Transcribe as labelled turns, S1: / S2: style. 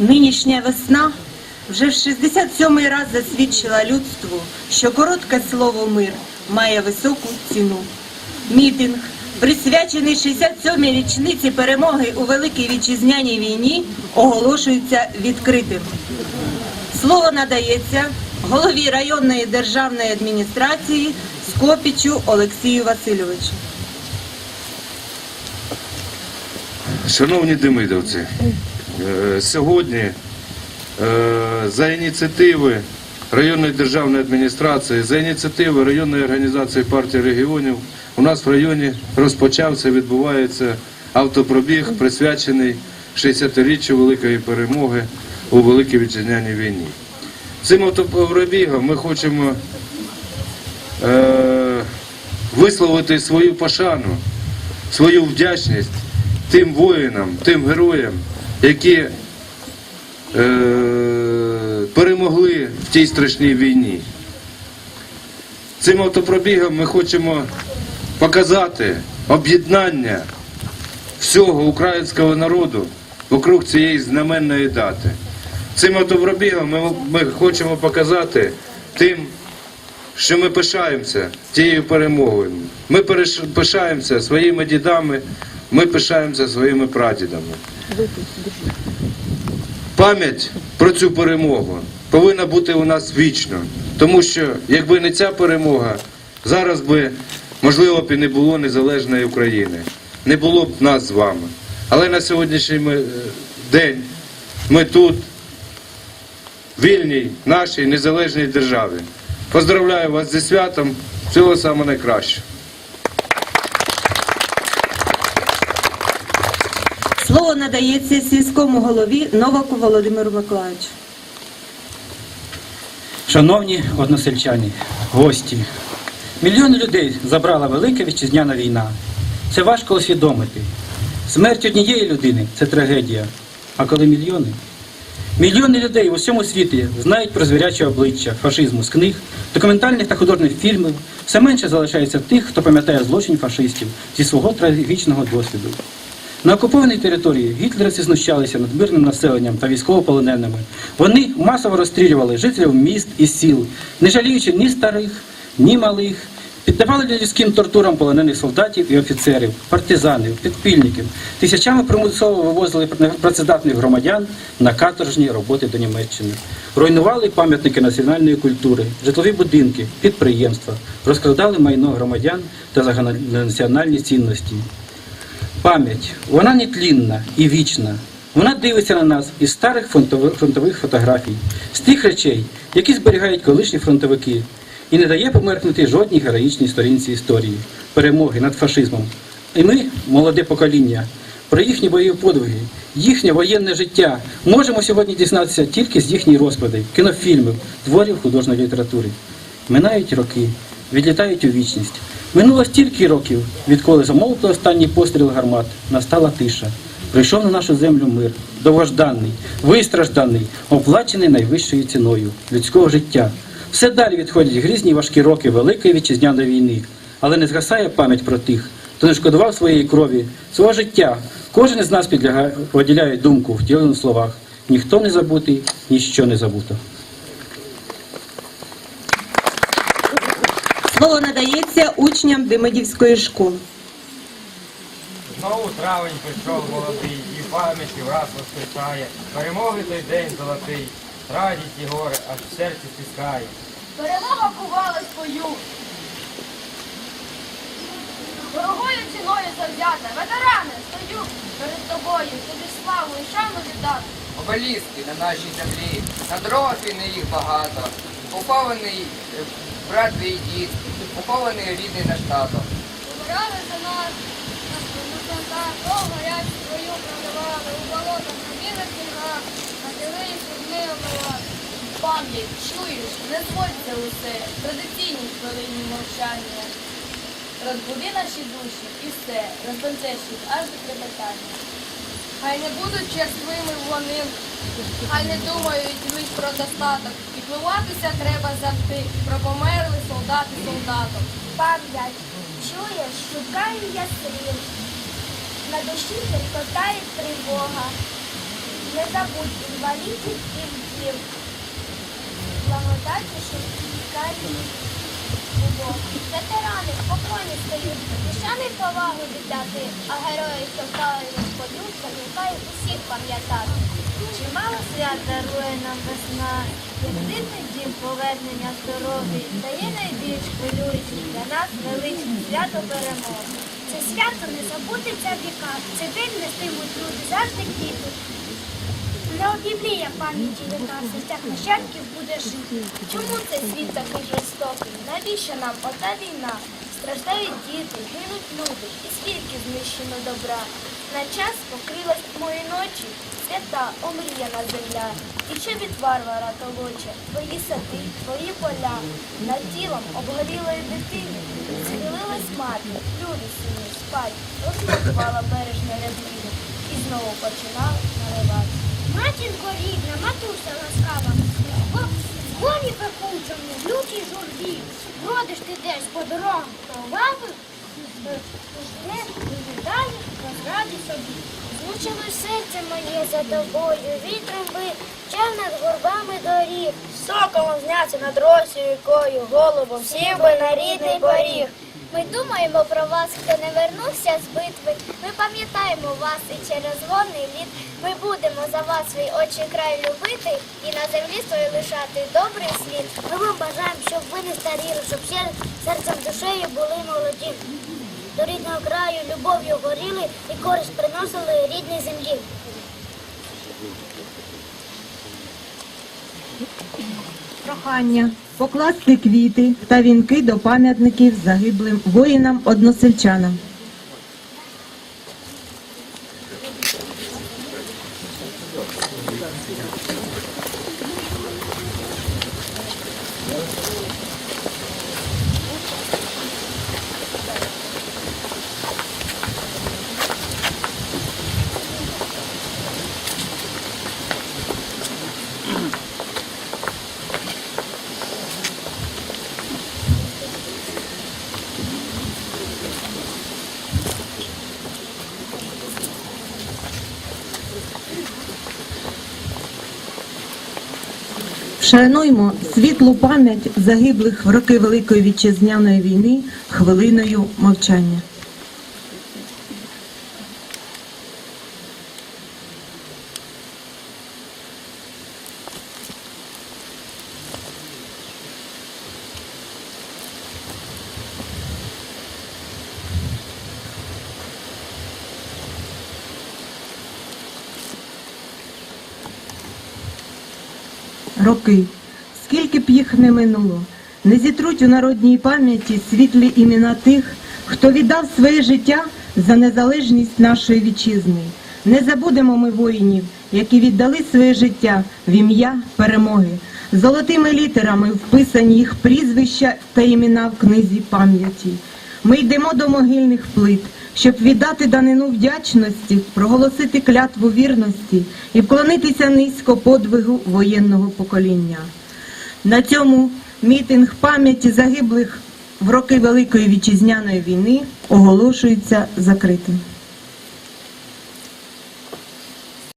S1: Нинішня весна вже в 67-й раз засвідчила людству, що коротке слово мир має високу ціну. Мітинг, присвячений 67-й річниці перемоги у Великій Вітчизняній війні, оголошується відкритим. Слово надається голові районної державної адміністрації Скопічу Олексію Васильовичу.
S2: Шановні демидовці, сьогодні е, за ініціативи районної державної адміністрації, за ініціативи районної організації партії регіонів у нас в районі розпочався, відбувається автопробіг, присвячений 60-річчю Великої перемоги у Великій Вітчизняній війні. Цим автопробігом ми хочемо е, висловити свою пошану, свою вдячність тим воїнам, тим героям, які е, перемогли в тій страшній війні. Цим автопробігом ми хочемо показати об'єднання всього українського народу вокруг цієї знаменної дати. Цим автопробігом ми, ми хочемо показати тим, що ми пишаємося тією перемогою. Ми пишаємося своїми дідами, ми пишаємося своїми прадідами. Пам'ять про цю перемогу повинна бути у нас вічно, тому що якби не ця перемога, зараз би можливо б і не було незалежної України, не було б нас з вами. Але на сьогоднішній е, день ми тут, вільній нашій незалежній державі. Поздравляю вас зі святом, всього самого найкращого.
S1: Слово надається сільському голові Новаку Володимиру Миколаївичу.
S3: Шановні односельчані, гості, мільйони людей забрала велика вітчизняна війна. Це важко усвідомити. Смерть однієї людини це трагедія. А коли мільйони? Мільйони людей в усьому світі знають про звіряче обличчя фашизму з книг, документальних та художніх фільмів. Все менше залишається тих, хто пам'ятає злочин фашистів зі свого трагічного досвіду. На окупованій території гітлерівці знущалися над мирним населенням та військовополоненими. Вони масово розстрілювали жителів міст і сіл, не жаліючи ні старих, ні малих, піддавали людським тортурам полонених солдатів і офіцерів, партизанів, підпільників. Тисячами примусово вивозили працездатних громадян на каторжні роботи до Німеччини. Руйнували пам'ятники національної культури, житлові будинки, підприємства, розкрадали майно громадян та загальнонаціональні цінності. Пам'ять, вона нетлінна і вічна. Вона дивиться на нас із старих фронтових, фотографій, з тих речей, які зберігають колишні фронтовики, і не дає померкнути жодній героїчній сторінці історії, перемоги над фашизмом. І ми, молоде покоління, про їхні бойові подвиги, їхнє воєнне життя можемо сьогодні дізнатися тільки з їхніх розповідей, кінофільмів, творів художньої літератури. Минають роки, відлітають у вічність. Минуло стільки років, відколи замовкли останній постріл гармат, настала тиша. Прийшов на нашу землю мир, довгожданий, вистражданий, оплачений найвищою ціною людського життя. Все далі відходять грізні важкі роки Великої вітчизняної війни, але не згасає пам'ять про тих, хто не шкодував своєї крові, свого життя. Кожен із нас підлягає, поділяє думку в словах. Ніхто не забутий, ніщо не забуто.
S1: Слово надається учням Демидівської школи.
S4: Знову травень прийшов молодий, і пам'ять і враз воскресає. Перемоги той день золотий, радість і горе, аж в серці стискає.
S5: Перемога кувалась бою. Дорогою ціною завзята. Ветерани, стою перед тобою. Тобі славу і шану віддати.
S6: Обеліски на нашій землі, на дорогах війни їх багато. Похований е, брат твій дід, похований рідний наш тато.
S5: Помирали за нас, нас на фронтах, довго ряд свою продавали, у болотах на білих снігах, на дивись дни омивали. Пам'ять, чуєш, не зводься усе, традиційні хвилині мовчання. Розбуди наші душі і все, розбенцешить аж до трепетання. Хай не будуть черствими вони, хай не думають лиш про достаток. Піклуватися треба завжди про померлих солдат і солдаток.
S7: Пам'ять, чуєш, шукаю я сил, на душі теркотає тривога. Не забудь інвалідів і вдів. Благодаті, що карі любов. Ветерани спокійно стають, душани повагу віддати, а герої, що Господу, закликають усіх пам'ятати. Чимало свят дарує нам весна, як дивний дім повернення здоров'я, дає найбільш хвилюючий для нас величне свято перемоги. Це свято не забудеться в це день нестимуть люди завжди квіти. Не об'явліє пам'яті віка, в серцях нащадків буде жити. Чому цей світ такий жорстокий? Навіщо нам ота війна? Страждають діти, гинуть люди, і скільки знищено добра. На час покрилась мої ночі, свята, омріяна земля. І що від варвара толоче? Твої сади, твої поля. Над тілом обгорілої дитини схилилась мати, люди сині спать, розматувала бережне рядлину і знову починала наливати. Матінко рідна, матуся ласкава, в гоні пекучому, в лютій журбі, бродиш ти десь по дорогам кровавим, виглядає, розради собі. Змучилось серце моє за тобою, вітром би, чав над горбами доріг, соколом зняться над росою рікою, голубом, сів би на рідний поріг. Ми думаємо про вас, хто не вернувся з битви. Ми пам'ятаємо вас і через горний лід. Ми будемо за вас свій очі край любити і на землі свої лишати добрий слід. Ми вам бажаємо, щоб ви не старіли, щоб ще серцем душею були молоді. До рідного краю любов'ю горіли і користь приносили рідній землі.
S1: Прохання покласти квіти та вінки до пам'ятників загиблим воїнам-односельчанам. Вшануймо світлу пам'ять загиблих в роки Великої Вітчизняної війни хвилиною мовчання. Роки, скільки б їх не минуло, не зітруть у народній пам'яті світлі імена тих, хто віддав своє життя за незалежність нашої вітчизни. Не забудемо ми воїнів, які віддали своє життя в ім'я перемоги. Золотими літерами вписані їх прізвища та імена в книзі пам'яті. Ми йдемо до могильних плит, щоб віддати данину вдячності, проголосити клятву вірності і вклонитися низько подвигу воєнного покоління. На цьому мітинг пам'яті загиблих в роки Великої Вітчизняної війни оголошується закритим.